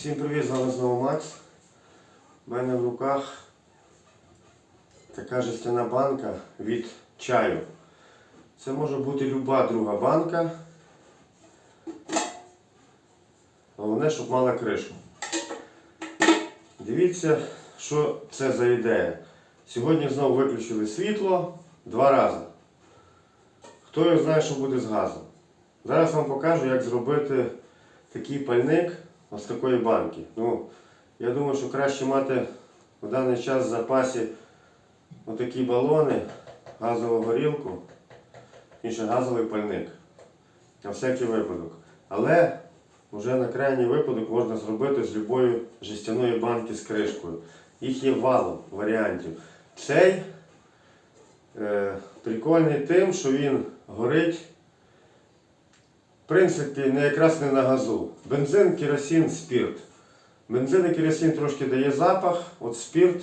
Всім привіт, з вами знову Макс. У мене в руках така жестяна банка від чаю. Це може бути люба друга банка. Головне, щоб мала кришку. Дивіться, що це за ідея. Сьогодні знову виключили світло два рази. Хто його знає, що буде з газом. Зараз вам покажу, як зробити такий пальник ось такої банки. Ну, я думаю, що краще мати в даний час в запасі отакі балони, газову горілку, інше газовий пальник. На всякий випадок. Але вже на крайній випадок можна зробити з любої жестяної банки з кришкою. Їх є валом варіантів. Цей е, прикольний тим, що він горить принципі, не якраз не на газу. Бензин, керосин, спірт. Бензин і керосин трошки дає запах, от спірт.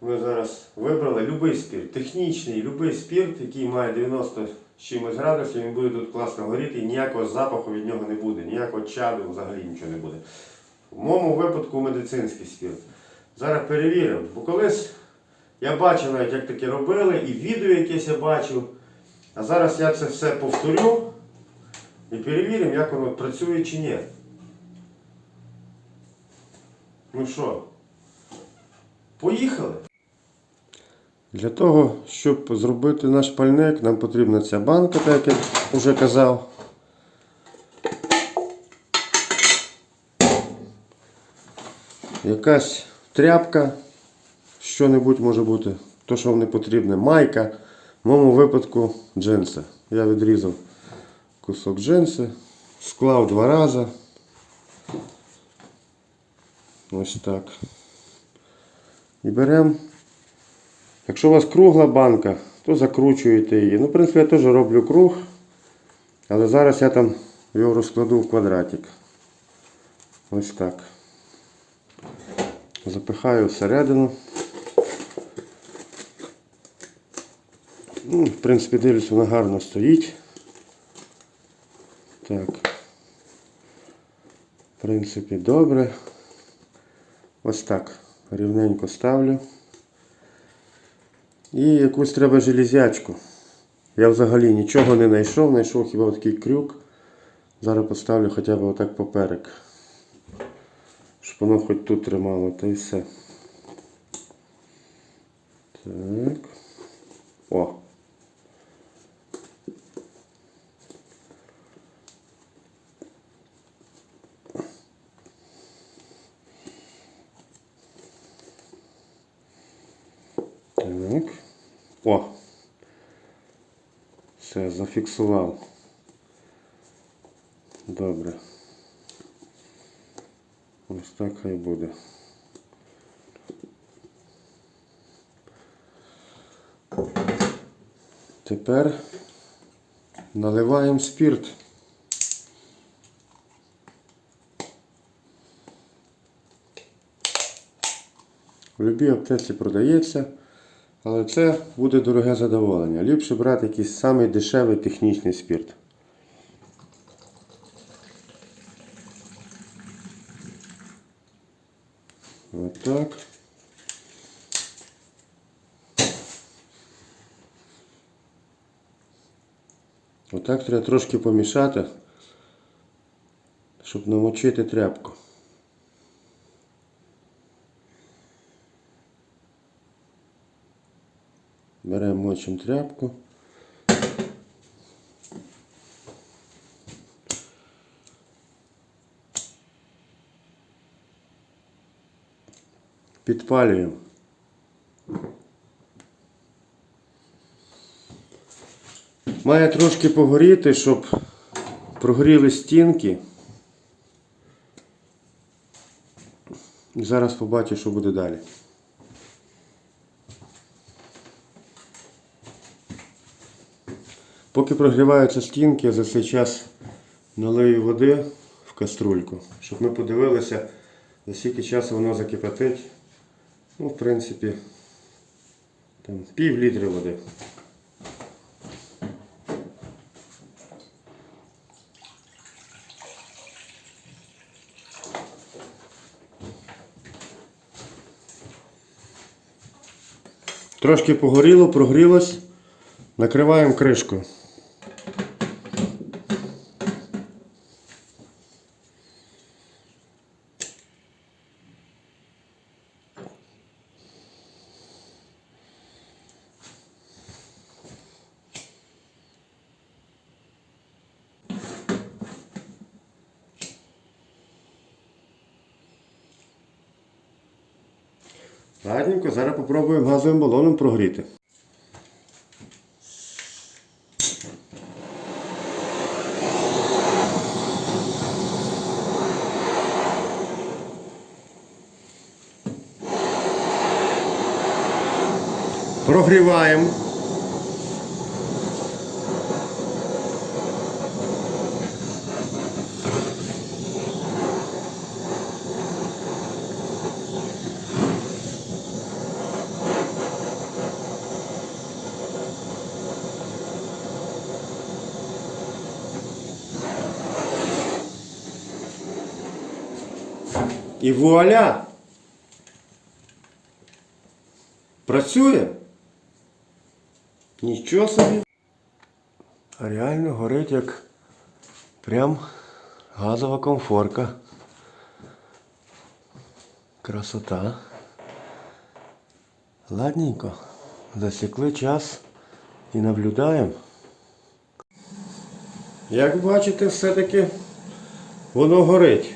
Ми зараз вибрали любий спірт, технічний, любий спірт, який має 90 з чимось градусів, він буде тут класно горіти і ніякого запаху від нього не буде, ніякого чаду взагалі нічого не буде. В моєму випадку медицинський спірт. Зараз перевіримо. Бо колись я бачив навіть, як таке робили, і відео якесь я бачив. А зараз я це все повторю. І перевіримо, як воно працює чи ні. Ну що, поїхали? Для того, щоб зробити наш пальник, нам потрібна ця банка, так як я вже казав. Якась тряпка, що-небудь може бути, то, що вам не потрібне, майка. В моєму випадку джинси. Я відрізав кусок джинси, склав два рази. Ось так. І беремо. Якщо у вас кругла банка, то закручуєте її. Ну, в принципі, я теж роблю круг, але зараз я там його розкладу в квадратик. Ось так. Запихаю всередину. Ну, в принципі, дивлюсь, вона гарно стоїть. Так. В принципі, добре. Ось так. Рівненько ставлю. І якусь треба железячку. Я взагалі нічого не знайшов, знайшов хіба такий крюк. Зараз поставлю хоча б отак поперек. Щоб воно хоч тут тримало, та й все. Так. О. Так. О. Все, зафіксував. Добре. Ось так хай буде. Тепер наливаємо спірт. В будь-якій аптеці продається, але це буде дороге задоволення. Ліпше брати якийсь самий дешевий технічний спірт. Отак. Отак треба трошки помішати, щоб намочити тряпку. Беремо тряпку. Підпалюємо. Має трошки погоріти, щоб прогоріли стінки. Зараз побачу, що буде далі. Поки прогріваються стінки, я за цей час налию води в каструльку, щоб ми подивилися, за скільки часу воно закипятить. Ну, в принципі, там пів літри води. Трошки погоріло, прогрілось, накриваємо кришкою. Ладненько, зараз попробуємо газовим балоном прогріти. Прогріваємо. І вуаля! Працює? Нічого собі. А реально горить як прям газова комфорка. Красота. Ладненько. Засікли час і наблюдаємо. Як бачите, все-таки воно горить.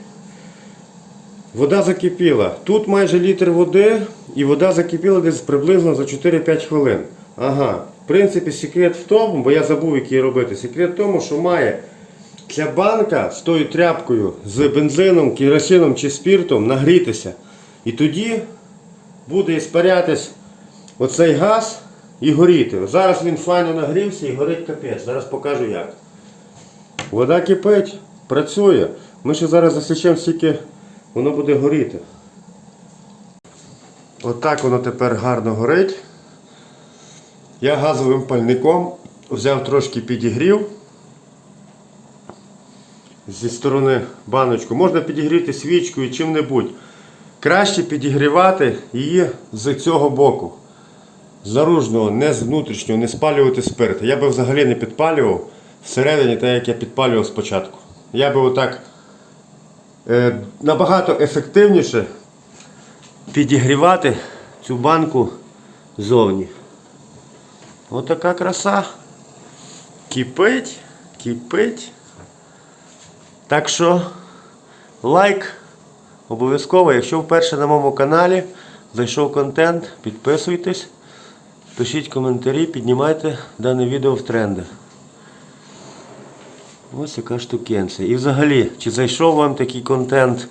Вода закипіла. Тут майже літр води, і вода закипіла десь приблизно за 4-5 хвилин. Ага. В принципі, секрет в тому, бо я забув, який робити. Секрет в тому, що має ця банка з тою тряпкою, з бензином, керосином чи спіртом нагрітися. І тоді буде іспарятись оцей газ і горіти. Зараз він файно нагрівся і горить капець. Зараз покажу як. Вода кипить, працює. Ми ще зараз засічемо стільки воно буде горіти. Отак воно тепер гарно горить. Я газовим пальником взяв трошки підігрів зі сторони баночку. Можна підігріти свічкою чим-небудь. Краще підігрівати її з цього боку. З наружного, не з внутрішнього, не спалювати спирт. Я би взагалі не підпалював всередині, так як я підпалював спочатку. Я би отак набагато ефективніше підігрівати цю банку ззовні. Отака краса. Кипить, кипить. Так що лайк обов'язково, якщо вперше на моєму каналі зайшов контент, підписуйтесь, пишіть коментарі, піднімайте дане відео в тренди. Ось яка штукенця. І взагалі, чи зайшов вам такий контент?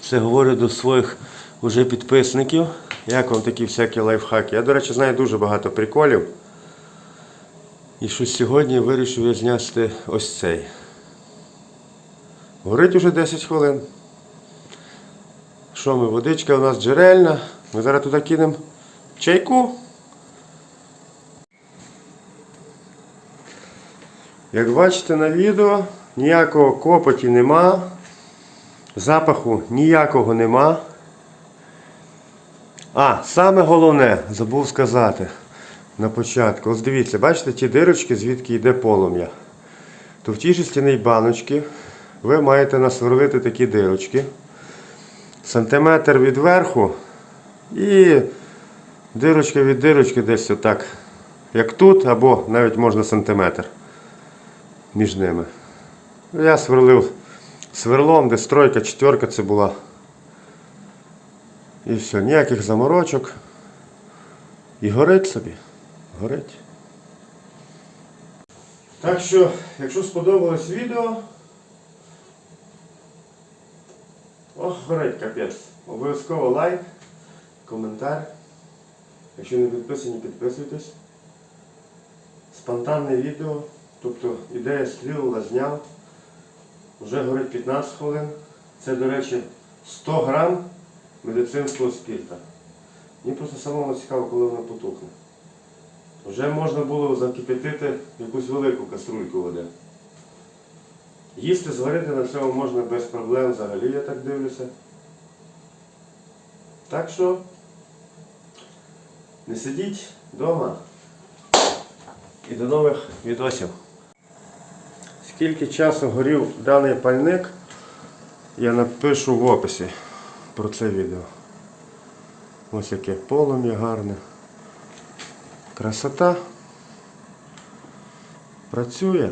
Це говорю до своїх уже підписників. Як вам такі всякі лайфхаки? Я, до речі, знаю дуже багато приколів. І що сьогодні вирішив я зняти ось цей. Горить уже 10 хвилин. Що ми? Водичка у нас джерельна. Ми зараз туди кинемо чайку. Як бачите на відео, ніякого копоті нема, запаху ніякого нема. А, саме головне, забув сказати на початку. Ось дивіться, бачите ті дирочки, звідки йде полум'я. То в тій жестяній баночці ви маєте насверлити такі дирочки. Сантиметр від верху і дирочка від дирочки десь отак, як тут, або навіть можна сантиметр між ними. Я сверлив сверлом, де стройка, четверка це була. І все, ніяких заморочок. І горить собі. Горить. Так що, якщо сподобалось відео. Ох, горить капець. Обов'язково лайк, коментар. Якщо не підписані, підписуйтесь. Спонтанне відео. Тобто ідея стрілила, зняв. Вже горить 15 хвилин. Це, до речі, 100 грам медицинського спірта. Мені просто самому цікаво, коли воно потухне. Вже можна було закипятити якусь велику каструльку води. Їсти зварити на цьому можна без проблем взагалі, я так дивлюся. Так що Не сидіть вдома. І до нових відосів. Скільки часу горів даний пальник, я напишу в описі про це відео. Ось яке полум'я гарне. Красота. Працює.